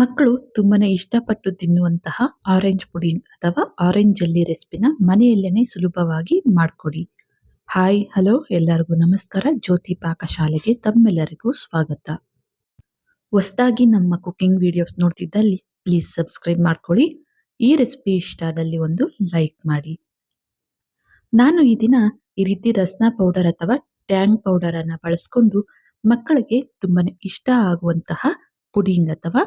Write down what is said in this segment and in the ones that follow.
ಮಕ್ಕಳು ತುಂಬಾನೇ ಇಷ್ಟಪಟ್ಟು ತಿನ್ನುವಂತಹ ಆರೆಂಜ್ ಪುಡಿಂಗ್ ಅಥವಾ ಆರೆಂಜ್ ಜೆಲ್ಲಿ ರೆಸಿಪಿನ ಮನೆಯಲ್ಲೇನೆ ಸುಲಭವಾಗಿ ಮಾಡಿಕೊಡಿ. ಹಾಯ್ ಹಲೋ ಎಲ್ಲರಿಗೂ ನಮಸ್ಕಾರ. ಜ್ಯೋತಿ ಪಾಕಶಾಲೆಗೆ ತಮ್ಮೆಲ್ಲರಿಗೂ ಸ್ವಾಗತ. ಹೊಸದಾಗಿ ನಮ್ಮ ಕುಕಿಂಗ್ ವಿಡಿಯೋಸ್ ನೋಡ್ತಿದ್ದಲ್ಲಿ ಪ್ಲೀಸ್ ಸಬ್ಸ್ಕ್ರೈಬ್ ಮಾಡ್ಕೊಳ್ಳಿ. ಈ ರೆಸಿಪಿ ಇಷ್ಟ ಆದಲ್ಲಿ ಒಂದು ಲೈಕ್ ಮಾಡಿ. ನಾನು ಈ ದಿನ ಈ ರೀತಿ ರಸ್ನ ಪೌಡರ್ ಅಥವಾ ಟ್ಯಾಂಗ್ ಪೌಡರ್ ಅನ್ನ ಬಳಸ್ಕೊಂಡು ಮಕ್ಕಳಿಗೆ ತುಂಬಾನೇ ಇಷ್ಟ ಆಗುವಂತಹ ಪುಡಿಂಗ್ ಅಥವಾ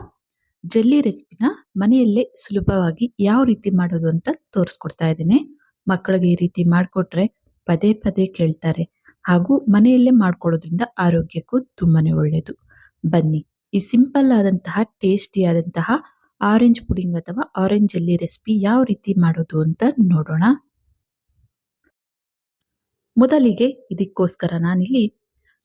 ಜೆಲ್ಲಿ ರೆಸಿಪಿನ ಮನೆಯಲ್ಲೇ ಸುಲಭವಾಗಿ ಯಾವ ರೀತಿ ಮಾಡೋದು ಅಂತ ತೋರಿಸ್ಕೊಡ್ತಾ ಇದ್ದೀನಿ. ಮಕ್ಕಳಿಗೆ ಈ ರೀತಿ ಮಾಡಿಕೊಟ್ರೆ ಪದೇ ಪದೇ ಕೇಳ್ತಾರೆ. ಹಾಗೂ ಮನೆಯಲ್ಲೇ ಮಾಡ್ಕೊಳ್ಳೋದ್ರಿಂದ ಆರೋಗ್ಯಕ್ಕೂ ತುಂಬಾನೇ ಒಳ್ಳೆಯದು ಬನ್ನಿ, ಈ ಸಿಂಪಲ್ ಆದಂತಹ, ಟೇಸ್ಟಿ ಆದಂತಹ ಆರೆಂಜ್ ಪುಡಿಂಗ್ ಅಥವಾ ಆರೆಂಜ್ ಜೆಲ್ಲಿ ರೆಸಿಪಿ ಯಾವ ರೀತಿ ಮಾಡೋದು ಅಂತ ನೋಡೋಣ. ಮೊದಲಿಗೆ ಇದಕ್ಕೋಸ್ಕರ ನಾನಿಲ್ಲಿ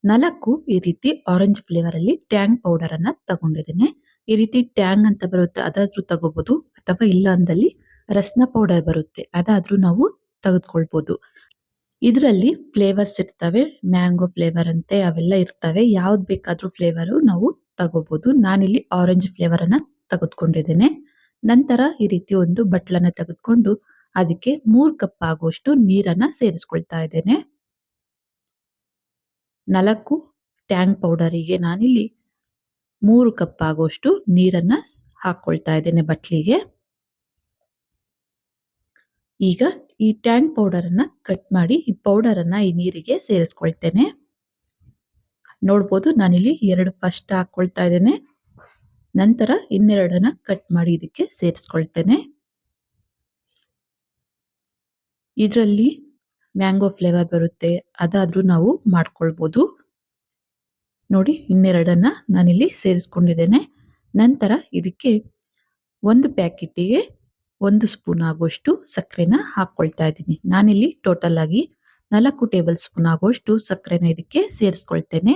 ನಾಲ್ಕು ಈ ರೀತಿ ಆರೆಂಜ್ ಫ್ಲೇವರ್ ಅಲ್ಲಿ ಟ್ಯಾಂಗ್ ಪೌಡರ್ ಅನ್ನ ತಗೊಂಡಿದ್ದೇನೆ. ಈ ರೀತಿ ಟ್ಯಾಂಗ್ ಅಂತ ಬರುತ್ತೆ, ಅದಾದ್ರೂ ತಗೋಬಹುದು ಅಥವಾ ಇಲ್ಲ ಅಂದಲ್ಲಿ ರಸ್ನ ಪೌಡರ್ ಬರುತ್ತೆ, ಅದಾದ್ರೂ ನಾವು ತೆಗೆದುಕೊಳ್ಬಹುದು ಇದರಲ್ಲಿ ಫ್ಲೇವರ್ಸ್ ಇರ್ತವೆ, ಮ್ಯಾಂಗೋ ಫ್ಲೇವರ್ ಅಂತೆ, ಅವೆಲ್ಲ ಇರ್ತವೆ. ಯಾವ್ದು ಬೇಕಾದ್ರೂ ಫ್ಲೇವರ್ ನಾವು ತಗೋಬಹುದು ನಾನಿಲ್ಲಿ ಆರೆಂಜ್ ಫ್ಲೇವರ್ ಅನ್ನ ತೆಗೆದುಕೊಂಡಿದ್ದೇನೆ. ನಂತರ ಈ ರೀತಿ ಒಂದು ಬಟ್ಲನ್ನ ತೆಗೆದುಕೊಂಡು ಅದಕ್ಕೆ ಮೂರ್ ಕಪ್ ಆಗುವಷ್ಟು ನೀರನ್ನ ಸೇರಿಸ್ಕೊಳ್ತಾ ಇದ್ದೇನೆ. ನಾಲ್ಕು ಟ್ಯಾಂಗ್ ಪೌಡರಿಗೆ ನಾನಿಲ್ಲಿ ಮೂರು ಕಪ್ ಆಗೋಷ್ಟು ನೀರನ್ನ ಹಾಕೊಳ್ತಾ ಇದ್ದೇನೆ ಬಟ್ಲಿಗೆ. ಈಗ ಈ ಟ್ಯಾಂಕ್ ಪೌಡರ್ ಅನ್ನ ಕಟ್ ಮಾಡಿ ಈ ಪೌಡರ್ ಅನ್ನ ಈ ನೀರಿಗೆ ಸೇರಿಸ್ಕೊಳ್ತೇನೆ. ನೋಡ್ಬೋದು ನಾನಿಲ್ಲಿ ಎರಡು ಫಸ್ಟ್ ಹಾಕೊಳ್ತಾ ಇದ್ದೇನೆ. ನಂತರ ಇನ್ನೆರಡನ್ನ ಕಟ್ ಮಾಡಿ ಇದಕ್ಕೆ ಸೇರಿಸ್ಕೊಳ್ತೇನೆ. ಇದರಲ್ಲಿ ಮ್ಯಾಂಗೋ ಫ್ಲೇವರ್ ಬರುತ್ತೆ, ಅದಾದ್ರೂ ನಾವು ಮಾಡ್ಕೊಳ್ಬಹುದು ನೋಡಿ ಇನ್ನೆರಡನ್ನು ನಾನಿಲ್ಲಿ ಸೇರಿಸ್ಕೊಂಡಿದ್ದೇನೆ. ನಂತರ ಇದಕ್ಕೆ ಒಂದು ಪ್ಯಾಕೆಟಿಗೆ ಒಂದು ಸ್ಪೂನ್ ಆಗುವಷ್ಟು ಸಕ್ಕರೆನ ಹಾಕ್ಕೊಳ್ತಾ ಇದ್ದೀನಿ. ನಾನಿಲ್ಲಿ ಟೋಟಲ್ ಆಗಿ ನಾಲ್ಕು ಟೇಬಲ್ ಸ್ಪೂನ್ ಆಗುವಷ್ಟು ಸಕ್ಕರೆನ ಇದಕ್ಕೆ ಸೇರಿಸ್ಕೊಳ್ತೇನೆ.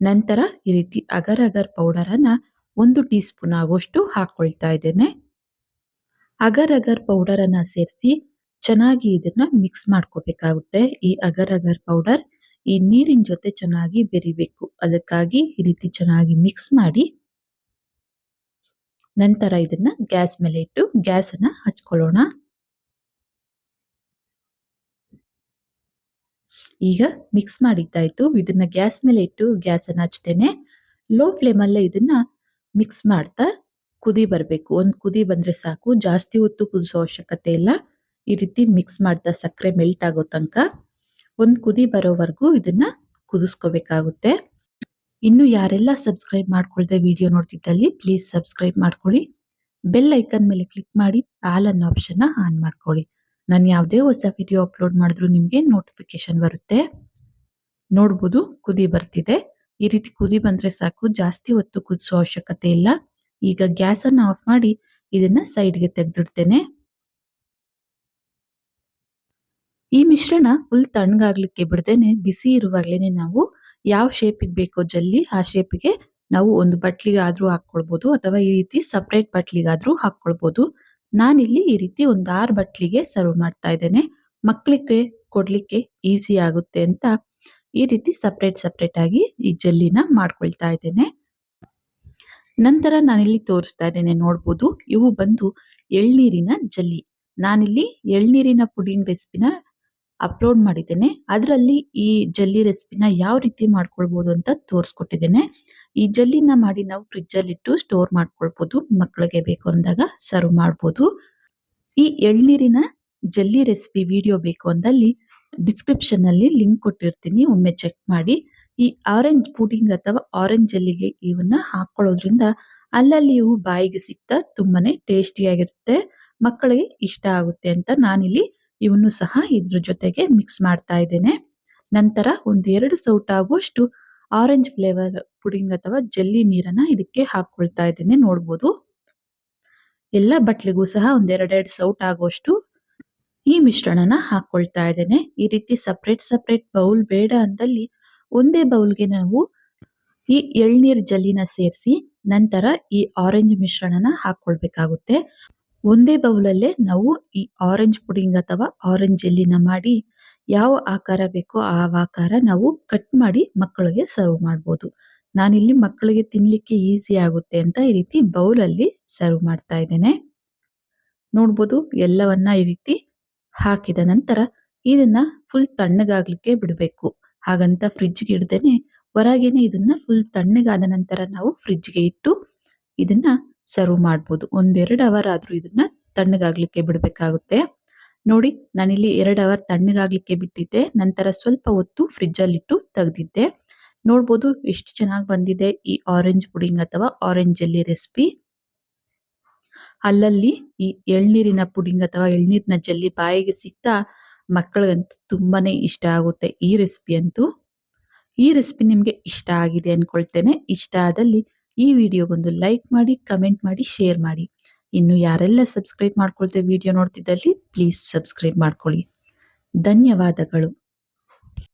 ನಂತರ ಈ ರೀತಿ ಅಗರ್ ಅಗರ್ ಪೌಡರನ್ನು ಒಂದು ಟೀ ಸ್ಪೂನ್ ಆಗುವಷ್ಟು ಹಾಕ್ಕೊಳ್ತಾ ಇದ್ದೇನೆ. ಅಗರ್ ಅಗರ್ ಪೌಡರನ್ನು ಸೇರಿಸಿ ಚೆನ್ನಾಗಿ ಇದನ್ನ ಮಿಕ್ಸ್ ಮಾಡ್ಕೋಬೇಕಾಗುತ್ತೆ. ಈ ಅಗರ್ ಅಗರ್ ಪೌಡರ್ ಈ ನೀರಿನ ಜೊತೆ ಚೆನ್ನಾಗಿ ಬೆರಿಬೇಕು. ಅದಕ್ಕಾಗಿ ಈ ರೀತಿ ಚೆನ್ನಾಗಿ ಮಿಕ್ಸ್ ಮಾಡಿ ನಂತರ ಇದನ್ನ ಗ್ಯಾಸ್ ಮೇಲೆ ಇಟ್ಟು ಗ್ಯಾಸ್ ಅನ್ನ ಹಚ್ಕೊಳ್ಳೋಣ. ಈಗ ಮಿಕ್ಸ್ ಮಾಡಿದ್ದಾಯ್ತು. ಇದನ್ನ ಗ್ಯಾಸ್ ಮೇಲೆ ಇಟ್ಟು ಗ್ಯಾಸ್ ಅನ್ನ ಹಚ್ತೇನೆ. ಲೋ ಫ್ಲೇಮ್ ಅಲ್ಲೇ ಇದನ್ನ ಮಿಕ್ಸ್ ಮಾಡ್ತಾ ಕುದಿ ಬರಬೇಕು. ಒಂದು ಕುದಿ ಬಂದ್ರೆ ಸಾಕು. ಜಾಸ್ತಿ ಹೊತ್ತು ಕುದಿಸೋ ಅವಶ್ಯಕತೆ ಇಲ್ಲ. ಈ ರೀತಿ ಮಿಕ್ಸ್ ಮಾಡ್ತಾ ಸಕ್ಕರೆ ಮೆಲ್ಟ್ ಆಗೋ ತನಕ. ಒಂದು ಕುದಿ ಬರೋವರೆಗೂ ಇದನ್ನ ಕುದಿಸ್ಕೋಬೇಕಾಗುತ್ತೆ. ಇನ್ನು ಯಾರೆಲ್ಲ ಸಬ್ಸ್ಕ್ರೈಬ್ ಮಾಡ್ಕೊಳ್ದೆ ವಿಡಿಯೋ ನೋಡ್ತಿದ್ದಲ್ಲಿ ಪ್ಲೀಸ್ ಸಬ್ಸ್ಕ್ರೈಬ್ ಮಾಡ್ಕೊಳ್ಳಿ ಬೆಲ್ ಐಕನ್ ಮೇಲೆ ಕ್ಲಿಕ್ ಮಾಡಿ ಆಲ್ ಅನ್ನೋ ಆಪ್ಷನ್ ಆನ್ ಮಾಡ್ಕೊಳ್ಳಿ ನಾನು ಯಾವುದೇ ಹೊಸ ವಿಡಿಯೋ ಅಪ್ಲೋಡ್ ಮಾಡಿದ್ರು ನಿಮಗೆ ನೋಟಿಫಿಕೇಶನ್ ಬರುತ್ತೆ. ನೋಡ್ಬೋದು, ಕುದಿ ಬರ್ತಿದೆ. ಈ ರೀತಿ ಕುದಿ ಬಂದ್ರೆ ಸಾಕು, ಜಾಸ್ತಿ ಹೊತ್ತು ಕುದಿಸೋ ಅವಶ್ಯಕತೆ ಇಲ್ಲ. ಈಗ ಗ್ಯಾಸನ್ನು ಆಫ್ ಮಾಡಿ ಇದನ್ನ ಸೈಡ್ಗೆ ತೆಗೆದಿಡ್ತೇನೆ. ಈ ಮಿಶ್ರಣ ಫುಲ್ ತಣ್ಣಗಾಗ್ಲಿಕ್ಕೆ ಬಿಡದೇನೆ ಬಿಸಿ ಇರುವಾಗಲೇ ನಾವು ಯಾವ ಶೇಪಿಗೆ ಬೇಕೋ ಜಲ್ಲಿ ಆ ಶೇಪಿಗೆ ನಾವು ಒಂದು ಬಟ್ಲಿಗೆ ಆದ್ರೂ ಹಾಕೊಳ್ಬಹುದು ಅಥವಾ ಈ ರೀತಿ ಸಪ್ರೇಟ್ ಬಟ್ಲಿಗಾದ್ರೂ ಹಾಕೊಳ್ಬಹುದು ನಾನಿಲ್ಲಿ ಈ ರೀತಿ ಒಂದು ಆರು ಬಟ್ಲಿಗೆ ಸರ್ವ್ ಮಾಡ್ತಾ ಇದ್ದೇನೆ. ಮಕ್ಕಳಿಗೆ ಕೊಡ್ಲಿಕ್ಕೆ ಈಸಿ ಆಗುತ್ತೆ ಅಂತ ಈ ರೀತಿ ಸಪ್ರೇಟ್ ಸಪ್ರೇಟ್ ಆಗಿ ಈ ಜಲ್ಲಿನ ಮಾಡ್ಕೊಳ್ತಾ ಇದ್ದೇನೆ. ನಂತರ ನಾನಿಲ್ಲಿ ತೋರಿಸ್ತಾ ಇದ್ದೇನೆ ನೋಡ್ಬೋದು ಇವು ಬಂದು ಎಳ್ನೀರಿನ ಜಲ್ಲಿ. ನಾನಿಲ್ಲಿ ಎಳ್ನೀರಿನ ಪುಡಿಂಗ್ ರೆಸಿಪಿನ ಅಪ್ಲೋಡ್ ಮಾಡಿದ್ದೇನೆ. ಅದರಲ್ಲಿ ಈ ಜಲ್ಲಿ ರೆಸಿಪಿನ ಯಾವ ರೀತಿ ಮಾಡ್ಕೊಳ್ಬೋದು ಅಂತ ತೋರಿಸ್ಕೊಟ್ಟಿದ್ದೇನೆ. ಈ ಜಲ್ಲಿನ ಮಾಡಿ ನಾವು ಫ್ರಿಜ್ ಅಲ್ಲಿ ಇಟ್ಟು ಸ್ಟೋರ್ ಮಾಡ್ಕೊಳ್ಬೋದು. ಮಕ್ಕಳಿಗೆ ಬೇಕು ಅಂದಾಗ ಸರ್ವ್ ಮಾಡ್ಬೋದು. ಈ ಎಳ್ನೀರಿನ ಜಲ್ಲಿ ರೆಸಿಪಿ ವಿಡಿಯೋ ಬೇಕು ಅಂದಲ್ಲಿ ಡಿಸ್ಕ್ರಿಪ್ಷನ್ ಅಲ್ಲಿ ಲಿಂಕ್ ಕೊಟ್ಟಿರ್ತೀನಿ. ಒಮ್ಮೆ ಚೆಕ್ ಮಾಡಿ. ಈ ಆರೆಂಜ್ ಪುಡಿಂಗ್ ಅಥವಾ ಆರೆಂಜ್ ಜಲ್ಲಿಗೆ ಇವನ್ನ ಹಾಕೊಳ್ಳೋದ್ರಿಂದ ಅಲ್ಲಲ್ಲಿ ಇವು ಬಾಯಿಗೆ ಸಿಗ್ತಾ ತುಂಬಾನೇ ಟೇಸ್ಟಿಯಾಗಿರುತ್ತೆ ಮಕ್ಕಳಿಗೆ ಇಷ್ಟ ಆಗುತ್ತೆ ಅಂತ ನಾನಿಲ್ಲಿ ಇವನ್ನು ಸಹ ಇದ್ರ ಜೊತೆಗೆ ಮಿಕ್ಸ್ ಮಾಡ್ತಾ ಇದ್ದೇನೆ. ನಂತರ ಒಂದೆರಡು ಎರಡು ಸೌಟ್ ಆಗುವಷ್ಟು ಆರೆಂಜ್ ಫ್ಲೇವರ್ ಪುಡಿಂಗ್ ಅಥವಾ ಜಲ್ಲಿ ನೀರನ್ನ ಇದಕ್ಕೆ ಹಾಕೊಳ್ತಾ ಇದ್ದೇನೆ, ನೋಡ್ಬೋದು. ಎಲ್ಲ ಬಟ್ಲಿಗೂ ಸಹ ಒಂದೆರಡೆರಡು ಸೌಟ್ ಆಗುವಷ್ಟು ಈ ಮಿಶ್ರಣನ ಹಾಕೊಳ್ತಾ ಇದ್ದೇನೆ. ಈ ರೀತಿ ಸಪ್ರೇಟ್ ಸಪ್ರೇಟ್ ಬೌಲ್ ಬೇಡ ಅಂದಲ್ಲಿ ಒಂದೇ ಬೌಲ್ಗೆ ನಾವು ಈ ಎಳ್ನೀರ್ ಜಲ್ಲಿನ ಸೇರಿಸಿ ನಂತರ ಈ ಆರೆಂಜ್ ಮಿಶ್ರಣನ ಹಾಕೊಳ್ಬೇಕಾಗುತ್ತೆ. ಒಂದೇ ಬೌಲಲ್ಲೇ ನಾವು ಈ ಆರೆಂಜ್ ಪುಡಿಂಗ್ ಅಥವಾ ಆರೆಂಜ್ ಜೆಲ್ಲಿನ ಮಾಡಿ ಯಾವ ಆಕಾರ ಬೇಕೋ ಆ ಆಕಾರ ನಾವು ಕಟ್ ಮಾಡಿ ಮಕ್ಕಳಿಗೆ ಸರ್ವ್ ಮಾಡ್ಬೋದು ನಾನಿಲ್ಲಿ ಮಕ್ಕಳಿಗೆ ತಿನ್ನಲಿಕ್ಕೆ ಈಸಿ ಆಗುತ್ತೆ ಅಂತ ಈ ರೀತಿ ಬೌಲಲ್ಲಿ ಸರ್ವ್ ಮಾಡ್ತಾ ಇದ್ದೇನೆ. ನೋಡ್ಬೋದು ಎಲ್ಲವನ್ನ ಈ ರೀತಿ ಹಾಕಿದ ನಂತರ ಇದನ್ನ ಫುಲ್ ತಣ್ಣಗಾಗ್ಲಿಕ್ಕೆ ಬಿಡಬೇಕು. ಹಾಗಂತ ಫ್ರಿಡ್ಜ್‌ಗೆ ಇಡ್ದೇನೆ, ಹೊರಗೇನೆ ಇದನ್ನ ಫುಲ್ ತಣ್ಣಗಾದ ನಂತರ ನಾವು ಫ್ರಿಡ್ಜ್‌ಗೆ ಇಟ್ಟು ಇದನ್ನ ಸರ್ವ್ ಮಾಡ್ಬೋದು. ಒಂದೆರಡು ಅವರ್ ಆದ್ರೂ ಇದನ್ನ ತಣ್ಣಗಾಗ್ಲಿಕ್ಕೆ ಬಿಡಬೇಕಾಗುತ್ತೆ. ನೋಡಿ, ನಾನಿಲ್ಲಿ 2 ಅವರ್ ತಣ್ಣಗಾಗ್ಲಿಕ್ಕೆ ಬಿಟ್ಟಿದ್ದೆ. ನಂತರ ಸ್ವಲ್ಪ ಹೊತ್ತು ಫ್ರಿಜ್ಜಲ್ಲಿಟ್ಟು ತೆಗೆದಿದ್ದೆ ನೋಡ್ಬೋದು ಎಷ್ಟು ಚೆನ್ನಾಗಿ ಬಂದಿದೆ ಈ ಆರೆಂಜ್ ಪುಡಿಂಗ್ ಅಥವಾ ಆರೆಂಜ್ ಜೆಲ್ಲಿ ರೆಸಿಪಿ. ಅಲ್ಲಲ್ಲಿ ಈ ಎಳ್ನೀರಿನ ಪುಡಿಂಗ್ ಅಥವಾ ಎಳ್ನೀರಿನ ಜೆಲ್ಲಿ ಬಾಯಿಗೆ ಸಿಗ್ತಾ ಮಕ್ಕಳಿಗಂತೂ ತುಂಬಾನೇ ಇಷ್ಟ ಆಗುತ್ತೆ ಈ ರೆಸಿಪಿ ಅಂತೂ. ಈ ರೆಸಿಪಿ ನಿಮಗೆ ಇಷ್ಟ ಆಗಿದೆ ಅನ್ಕೊಳ್ತೇನೆ. ಇಷ್ಟ ಆದಲ್ಲಿ ಈ ವಿಡಿಯೋಗೊಂದು ಲೈಕ್ ಮಾಡಿ, ಕಮೆಂಟ್ ಮಾಡಿ, ಶೇರ್ ಮಾಡಿ. ಇನ್ನು ಯಾರೆಲ್ಲ ಸಬ್ಸ್ಕ್ರೈಬ್ ಮಾಡ್ಕೊಳ್ತೇವೆ ವಿಡಿಯೋ ನೋಡ್ತಿದ್ದಲ್ಲಿ ಪ್ಲೀಸ್ ಸಬ್ಸ್ಕ್ರೈಬ್ ಮಾಡ್ಕೊಳ್ಳಿ. ಧನ್ಯವಾದಗಳು.